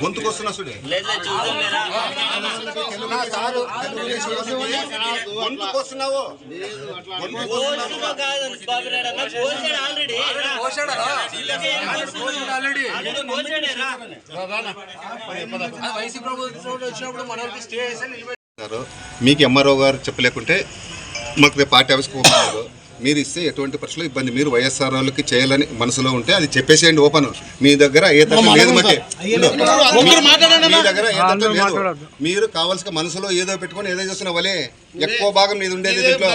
గొంతుకు వస్తున్నా చూడే వస్తున్నావు. మీకు ఎంఆర్ఓ గారు చెప్పలేకుంటే మాకు రేపు పార్టీ ఆఫీస్కి పంపిస్తారు మీరు ఇస్తే ఎటువంటి పరిస్థితుల్లో ఇబ్బంది మీరు వైఎస్ఆర్ వాళ్ళకి చేయాలని మనసులో ఉంటే అది చెప్పేసేయండి ఓపెన్ మీ దగ్గర ఏ తత్వం లేదు మీ దగ్గర ఏ తత్వం లేదు మీరు కావాల్సిన మనసులో ఏదో పెట్టుకొని ఏదో చేస్తున్న వలే ఎక్కువ భాగం నీది ఉండేది దీంట్లో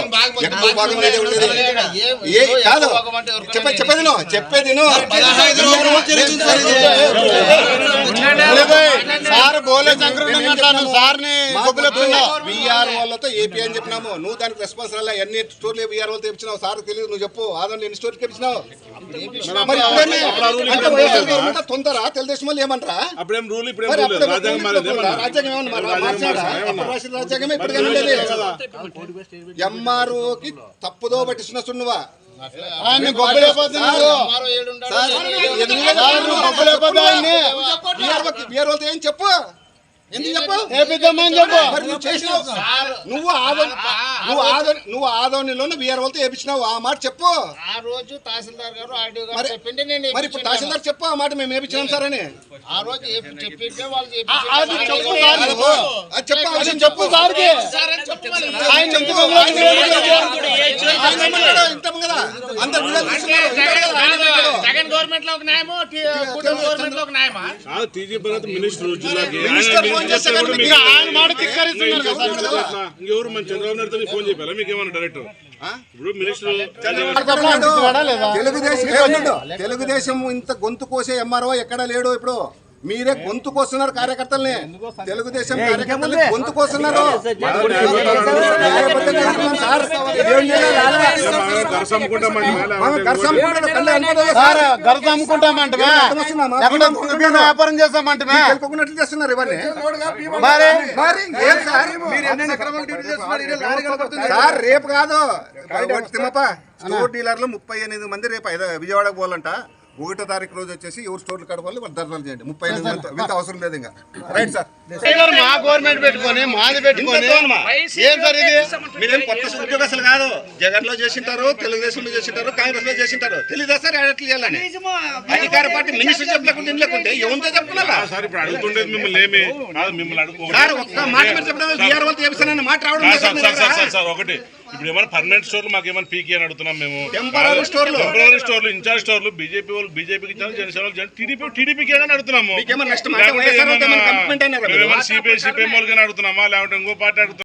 ఎక్కువ భాగం నీదే ఉండేది ఏ కాదు చెప్పే చెప్పేది నో, చెప్పేది. సార్ బోలే సంక్రమణ అంటాను విఆర్ వాళ్ళతో ఏపీ అని చెప్పినాము. నువ్వు దానికి రెస్పాన్స్ రాలే. ఎన్ని స్టోర్లు విఆర్ వాళ్ళతో ఇచ్చినావు సార్ తెలియదు నువ్వు చెప్పు. ఆదంలో ఎన్ని స్టోర్కి ఇచ్చినావు తొందర? తెలుగుదేశం వాళ్ళు ఏమంటారా? అప్పుడేం రూల్ ఇప్పుడేం రాజ్యాంగం రాజ్యాంగమే ఇప్పుడు ఎంఆర్ఓకి తప్పుదో పట్టిస్తున్న సున్నువా. ఆయన్ని గొప్పలేకపోతున్నాడు సార్, సార్ నువ్వు గొప్పలేకపోతే ఆయన్ని? బిఆర్ వాళ్ళతో ఏం చెప్పు? ఎందుకు చెప్పు ఏపిద్దామని చెప్పు మరి నువ్వు నువ్వు నువ్వు ఆదోని నువ్వు ఆదోనిలోనే బిఆర్ వాళ్ళతో వేపించినావు ఆ మాట చెప్పు. ఆ రోజు తహసీల్దార్ గారు ఆర్డీఓ గారు చెప్పింటే నేను మరి ఇప్పుడు తహసీల్దార్ చెప్పు ఆ మాట మేము వేపించినాం సార్ అని. ఆ రోజు చెప్పి- చెప్పింటే వాళ్ళు. చెప్పు చెప్పు చెప్పు సార్ అని చెప్పు. జగన్ గవర్నమెంట్లో ఒక న్యాయమో? గవర్నమెంట్లో ఒక న్యాయమా? మినిస్టర్? ఇంకెవరు మన చంద్రబాబు ఫోన్ చెప్పారా మీకు ఏమన్నా డైరెక్టర్ ఇప్పుడు మినిస్టర్. తెలుగుదేశం ఇంత గొంతు కోసే ఎంఆర్ఓ ఎక్కడ లేడు ఇప్పుడు? మీరే గొంతు కోస్తున్నారు కార్యకర్తల్ని. తెలుగుదేశం కార్యకర్తల్ని గొంతు కోస్తున్నారు. వ్యాపారం చేస్తున్నారు ఇవన్నీ సార్. సార్ రేపు కాదు. ఒకటి తిమ్మప్ప స్టోర్ డీలర్లు ముప్పై ఎనిమిది మంది రేపు విజయవాడకు పోవాలంట. ఒకటో తారీఖు రోజు వచ్చేసి ఎవరు స్టోర్లు కడవాలి వాళ్ళు ధర్నాలు చేయండి. ముప్పై ఎనిమిది అవసరం లేదు ఇంకా రైట్ సార్. మా గవర్నమెంట్ పెట్టుకొని మాది పెట్టుకొని ఏం సార్ ఇది మీరేం కొత్త ఉద్యోగస్తులు కాదు. జగన్లో చేసింటారు తెలుగుదేశంలో చేసింటారు కాంగ్రెస్లో చేసింటారు. తెలియదా సార్ ఎట్లా చేయాలని? అధికార పార్టీ మినిస్టర్ చెప్పలేకుండా ఇండ్లేకుంటే ఎవరితో చెప్పుకున్నారా సార్ ఇప్పుడు అడుగుతుండేది మిమ్మల్ని ఏమి? కాదు మిమ్మల్ని అడుగు సార్ ఒక్క మాట మీరు చెప్పడం బీఆర్ వాళ్ళు చేపిస్తానని మాట రావడం ఒకటి. ఇప్పుడు ఏమైనా పర్మనెంట్ స్టోర్లు మాకు ఏమైనా పీకి అని అడుగుతున్నాం మేము. స్టోర్లు. టెంపరీ స్టోర్లు ఇన్ఛార్జ్ స్టోర్లు బీజేపీ వాళ్ళు బీజేపీకి ఇచ్చారు జనసేన వాళ్ళు టీడీపీ టీడీపీకి అని అడుగుతున్నాము? సిపిఐ సిపిఎం వాళ్ళకి అడుగుతున్నామా? లేకుంటే ఇంకో పార్టీ అడుగుతున్నాం